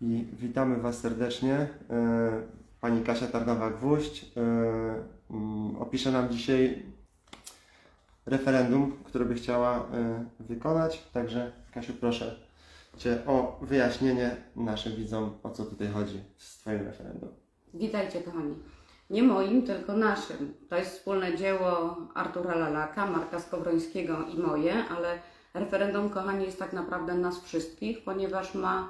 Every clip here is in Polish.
I witamy Was serdecznie. E, Pani Kasia Tarnowa-Gwóźdź e, mm, opisze nam dzisiaj referendum, które by chciała e, wykonać. Także Kasiu, proszę Cię o wyjaśnienie naszym widzom, o co tutaj chodzi z Twoim referendum. Witajcie kochani. Nie moim, tylko naszym. To jest wspólne dzieło Artura Lalaka, Marka Skowrońskiego i moje, ale referendum, kochani, jest tak naprawdę nas wszystkich, ponieważ ma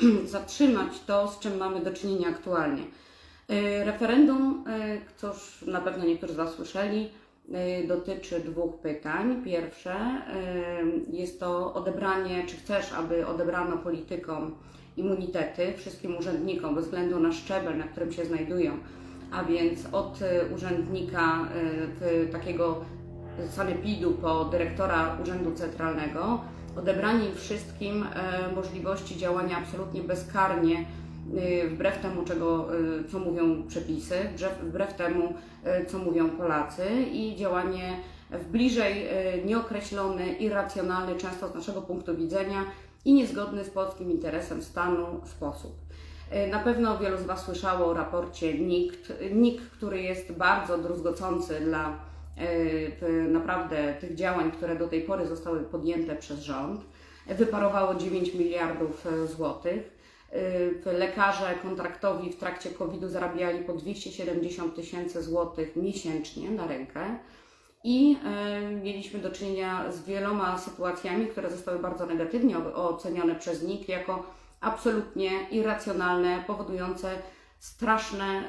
zatrzymać to, z czym mamy do czynienia aktualnie. Y, Referendum, y, cóż na pewno niektórzy z Was słyszeli, y, dotyczy dwóch pytań. Pierwsze y, jest to odebranie, czy chcesz, aby odebrano politykom immunitety wszystkim urzędnikom bez względu na szczebel, na którym się znajdują, a więc od y, urzędnika y, takiego sanepidu po dyrektora Urzędu Centralnego, odebranie im wszystkim e, możliwości działania absolutnie bezkarnie, y, wbrew temu, czego, y, co mówią przepisy, wbrew, temu, co mówią Polacy i działanie w bliżej nieokreślony, irracjonalny, często z naszego punktu widzenia i niezgodny z polskim interesem stanu sposób. Na pewno wielu z Was słyszało o raporcie NIKT, NIK, który jest bardzo druzgocący dla naprawdę tych działań, które do tej pory zostały podjęte przez rząd. Wyparowało 9 miliardów e, złotych. Y, Lekarze kontraktowi w trakcie COVID-u zarabiali po 270 tysięcy złotych miesięcznie na rękę. I e, mieliśmy do czynienia z wieloma sytuacjami, które zostały bardzo negatywnie ocenione przez NIK jako absolutnie irracjonalne, powodujące straszne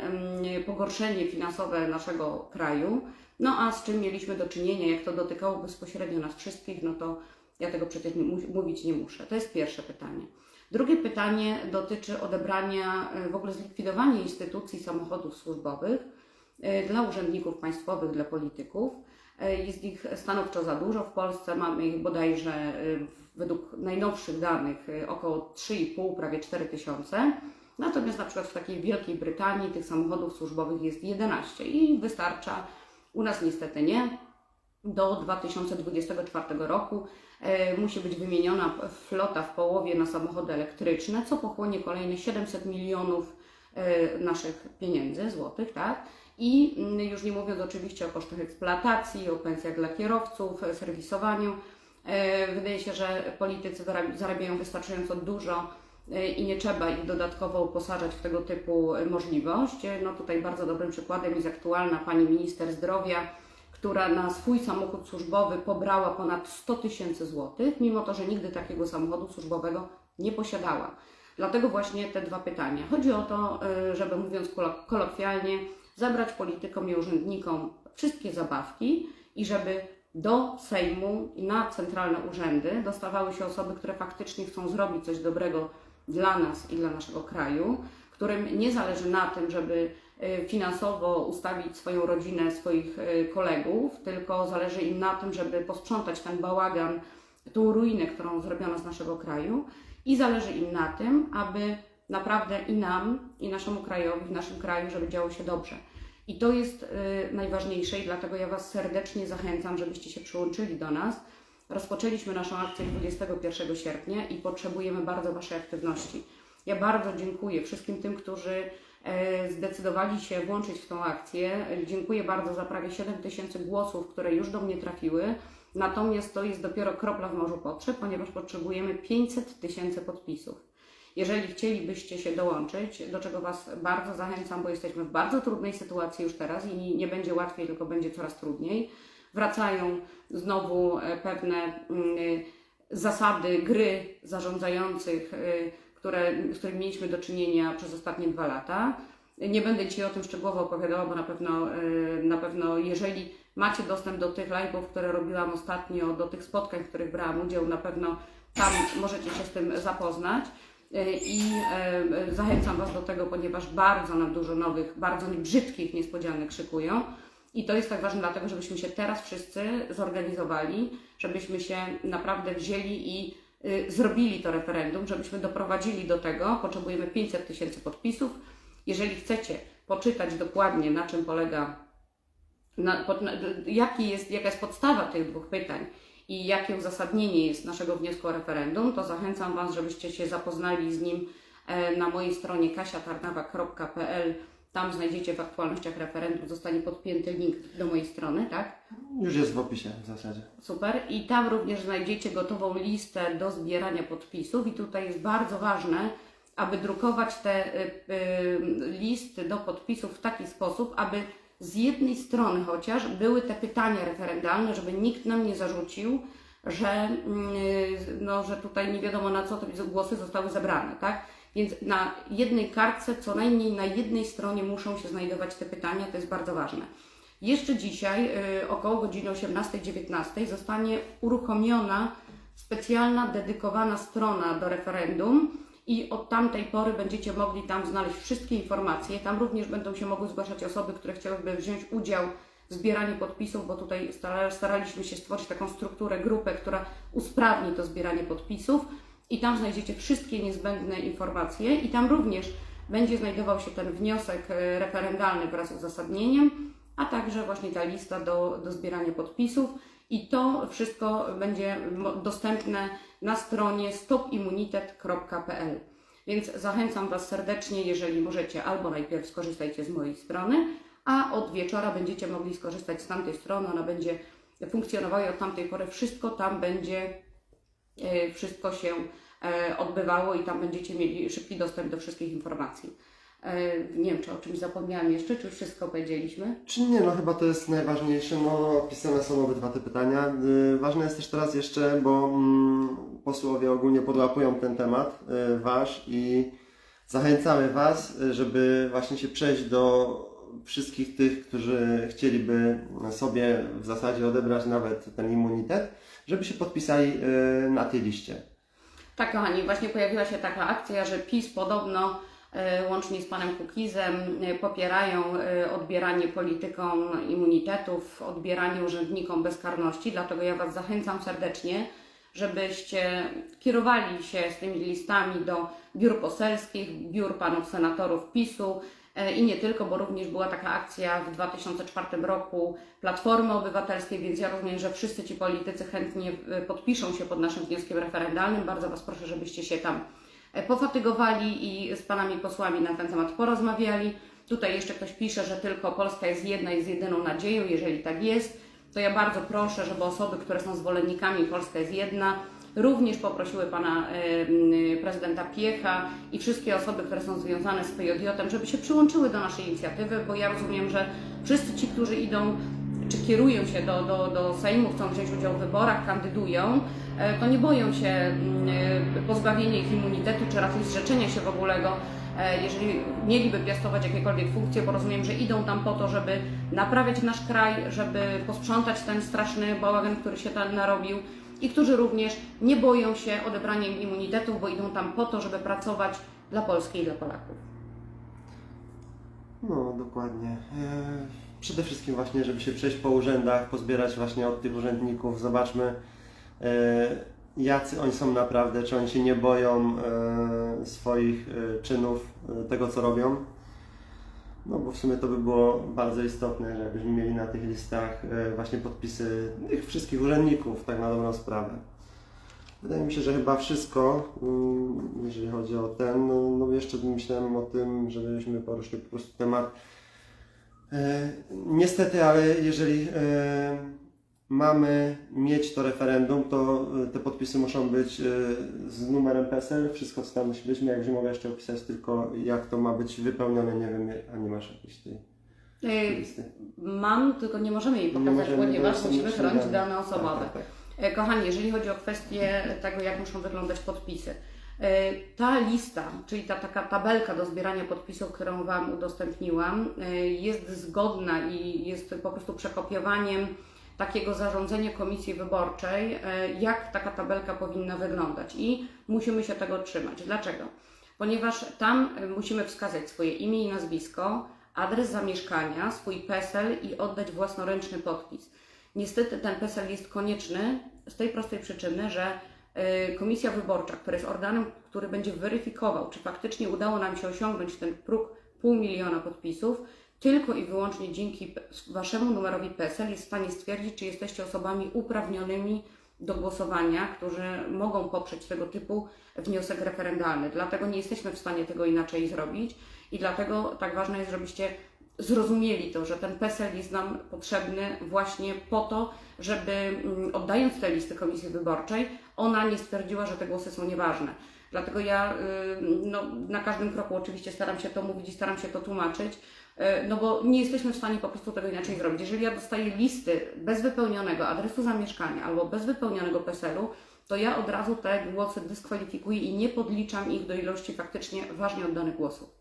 pogorszenie finansowe naszego kraju. No a z czym mieliśmy do czynienia, jak to dotykało bezpośrednio nas wszystkich, no to ja tego przecież mówić nie muszę. To jest pierwsze pytanie. Drugie pytanie dotyczy odebrania, e, w ogóle zlikwidowania instytucji samochodów służbowych e, dla urzędników państwowych, dla polityków. E, Jest ich stanowczo za dużo. W Polsce mamy ich bodajże według najnowszych danych około 3,5, prawie 4 tysiące. Natomiast na przykład w takiej Wielkiej Brytanii tych samochodów służbowych jest 11 i wystarcza, u nas niestety nie. Do 2024 roku e, musi być wymieniona flota w połowie na samochody elektryczne, co pochłonie kolejne 700 milionów e, naszych pieniędzy, złotych, tak? I mm, już nie mówiąc oczywiście o kosztach eksploatacji, o pensjach dla kierowców, e, serwisowaniu. Wydaje się, że politycy zarab- zarabiają wystarczająco dużo i nie trzeba ich dodatkowo uposażać w tego typu e, możliwość. E, No tutaj bardzo dobrym przykładem jest aktualna pani minister zdrowia, która na swój samochód służbowy pobrała ponad 100 tysięcy złotych, mimo to, że nigdy takiego samochodu służbowego nie posiadała. Dlatego właśnie te dwa pytania. Chodzi o to, żeby mówiąc kolo- kolokwialnie, zabrać politykom i urzędnikom wszystkie zabawki i żeby do Sejmu i na centralne urzędy dostawały się osoby, które faktycznie chcą zrobić coś dobrego dla nas i dla naszego kraju, którym nie zależy na tym, żeby y, finansowo ustawić swoją rodzinę, swoich y, kolegów, tylko zależy im na tym, żeby posprzątać ten bałagan, tą ruinę, którą zrobiono z naszego kraju i zależy im na tym, aby naprawdę i nam, i naszemu krajowi, w naszym kraju, żeby działo się dobrze. I to jest y, najważniejsze i dlatego ja Was serdecznie zachęcam, żebyście się przyłączyli do nas. Rozpoczęliśmy naszą akcję 21 sierpnia i potrzebujemy bardzo Waszej aktywności. Ja bardzo dziękuję wszystkim tym, którzy e, zdecydowali się włączyć w tą akcję. Dziękuję bardzo za prawie 7 tysięcy głosów, które już do mnie trafiły. Natomiast to jest dopiero kropla w morzu potrzeb, ponieważ potrzebujemy 500 tysięcy podpisów. Jeżeli chcielibyście się dołączyć, do czego Was bardzo zachęcam, bo jesteśmy w bardzo trudnej sytuacji już teraz i nie będzie łatwiej, tylko będzie coraz trudniej. Wracają znowu e, pewne mm, y, zasady gry zarządzających, y, które, z którymi mieliśmy do czynienia przez ostatnie dwa lata. Nie będę Ci o tym szczegółowo opowiadała, bo na pewno, na pewno jeżeli macie dostęp do tych live'ów, które robiłam ostatnio, do tych spotkań, w których brałam udział, na pewno tam możecie się z tym zapoznać. I e, zachęcam Was do tego, ponieważ bardzo nam dużo nowych, bardzo brzydkich niespodzianek szykują. I to jest tak ważne dlatego, żebyśmy się teraz wszyscy zorganizowali, żebyśmy się naprawdę wzięli i y, zrobili to referendum, żebyśmy doprowadzili do tego, potrzebujemy 500 tysięcy podpisów. Jeżeli chcecie poczytać dokładnie, na czym polega, na, na, jaki jest, jaka jest podstawa tych dwóch pytań i jakie uzasadnienie jest naszego wniosku o referendum, to zachęcam Was, żebyście się zapoznali z nim e, na mojej stronie kasiatarnawa.pl. Tam znajdziecie w aktualnościach referendum, zostanie podpięty link do mojej strony, tak? Już jest w opisie w zasadzie. Super. I tam również znajdziecie gotową listę do zbierania podpisów. I tutaj jest bardzo ważne, aby drukować te y, y, listy do podpisów w taki sposób, aby z jednej strony chociaż były te pytania referendalne, żeby nikt nam nie zarzucił, że, mm, y, no, że tutaj nie wiadomo na co te głosy zostały zebrane, tak? Więc na jednej kartce, co najmniej na jednej stronie muszą się znajdować te pytania, to jest bardzo ważne. Jeszcze dzisiaj, y, około godziny 18-19, zostanie uruchomiona specjalna, dedykowana strona do referendum i od tamtej pory będziecie mogli tam znaleźć wszystkie informacje. Tam również będą się mogły zgłaszać osoby, które chciałyby wziąć udział w zbieraniu podpisów, bo tutaj stara- staraliśmy się stworzyć taką strukturę, grupę, która usprawni to zbieranie podpisów i tam znajdziecie wszystkie niezbędne informacje i tam również będzie znajdował się ten wniosek e, referendalny wraz z uzasadnieniem, a także właśnie ta lista do, do zbierania podpisów i to wszystko będzie dostępne na stronie stopimmunitet.pl. Więc zachęcam Was serdecznie, jeżeli możecie, albo najpierw skorzystajcie z mojej strony, a od wieczora będziecie mogli skorzystać z tamtej strony. Ona będzie funkcjonowała i od tamtej pory wszystko tam będzie, wszystko się e, odbywało i tam będziecie mieli szybki dostęp do wszystkich informacji. E, Nie wiem, czy o czymś zapomniałam jeszcze, czy wszystko powiedzieliśmy? Czy nie, no chyba to jest najważniejsze, no opisane są obydwa te pytania. Y, ważne jest też teraz jeszcze, bo mm, posłowie ogólnie podłapują ten temat y, wasz i zachęcamy was, y, żeby właśnie się przejść do wszystkich tych, którzy chcieliby sobie w zasadzie odebrać nawet ten immunitet, żeby się podpisali y, na tej liście. Tak, kochani, właśnie pojawiła się taka akcja, że PiS podobno e, łącznie z panem Kukizem e, popierają odbieranie politykom immunitetów, odbieranie urzędnikom bezkarności. Dlatego ja Was zachęcam serdecznie, żebyście kierowali się z tymi listami do biur poselskich, biur panów senatorów PiSu. E, I nie tylko, bo również była taka akcja w 2004 roku Platformy Obywatelskiej, więc ja rozumiem, że wszyscy ci politycy chętnie e, podpiszą się pod naszym wnioskiem referendalnym. Bardzo Was proszę, żebyście się tam e, pofatygowali i z panami posłami na ten temat porozmawiali. Tutaj jeszcze ktoś pisze, że tylko Polska jest jedna jest jedyną nadzieją. Jeżeli tak jest, to ja bardzo proszę, żeby osoby, które są zwolennikami Polska jest jedna, również poprosiły pana e, prezydenta Piecha i wszystkie osoby, które są związane z PJJ, żeby się przyłączyły do naszej inicjatywy, bo ja rozumiem, że wszyscy ci, którzy idą czy kierują się do, do, do Sejmu, chcą wziąć udział w wyborach, kandydują, e, to nie boją się e, pozbawienia ich immunitetu, czy raczej zrzeczenia się w ogóle go, jeżeli mieliby piastować jakiekolwiek funkcje, bo rozumiem, że idą tam po to, żeby naprawiać nasz kraj, żeby posprzątać ten straszny bałagan, który się tam narobił i którzy również nie boją się odebrania im immunitetów, bo idą tam po to, żeby pracować dla Polski i dla Polaków. No, dokładnie. E, Przede wszystkim właśnie, żeby się przejść po urzędach, pozbierać właśnie od tych urzędników, zobaczmy e, jacy oni są naprawdę, czy oni się nie boją e, swoich e, czynów, e, tego co robią. No bo w sumie to by było bardzo istotne, żebyśmy mieli na tych listach e, właśnie podpisy tych wszystkich urzędników, tak na dobrą sprawę. Wydaje mi się, że chyba wszystko, mm, jeżeli chodzi o ten. No, no jeszcze myślałem o tym, żebyśmy poruszyli po prostu temat. E, niestety, ale jeżeli e, mamy mieć to referendum, to e, te podpisy muszą być e, z numerem PESEL. Wszystko co tam myśleliśmy, jakbyś mogła jeszcze opisać tylko jak to ma być wypełnione, nie wiem, a nie masz jakiejś tej E, listy. Mam, tylko nie możemy jej pokazać, możemy, ponieważ musimy chronić dane Tak, osobowe. tak, tak. E, Kochani, jeżeli chodzi o kwestię tego, jak muszą wyglądać podpisy, ta lista, czyli ta taka tabelka do zbierania podpisów, którą Wam udostępniłam, jest zgodna i jest po prostu przekopiowaniem takiego zarządzenia komisji wyborczej, e, jak taka tabelka powinna wyglądać i musimy się tego trzymać. Dlaczego? Ponieważ tam e, musimy wskazać swoje imię i nazwisko, adres zamieszkania, swój PESEL i oddać własnoręczny podpis. Niestety ten PESEL jest konieczny z tej prostej przyczyny, że y, Komisja Wyborcza, która jest organem, który będzie weryfikował, czy faktycznie udało nam się osiągnąć ten próg pół miliona podpisów, tylko i wyłącznie dzięki Waszemu numerowi PESEL jest w stanie stwierdzić, czy jesteście osobami uprawnionymi do głosowania, którzy mogą poprzeć tego typu wniosek referendalny. Dlatego nie jesteśmy w stanie tego inaczej zrobić i dlatego tak ważne jest, żebyście zrozumieli to, że ten PESEL jest nam potrzebny właśnie po to, żeby mm, oddając te listy Komisji Wyborczej, ona nie stwierdziła, że te głosy są nieważne. Dlatego ja y, no, na każdym kroku oczywiście staram się to mówić i staram się to tłumaczyć, no bo nie jesteśmy w stanie po prostu tego inaczej zrobić. Jeżeli ja dostaję listy bez wypełnionego adresu zamieszkania albo bez wypełnionego PESEL-u, to ja od razu te głosy dyskwalifikuję i nie podliczam ich do ilości faktycznie ważnie oddanych głosów.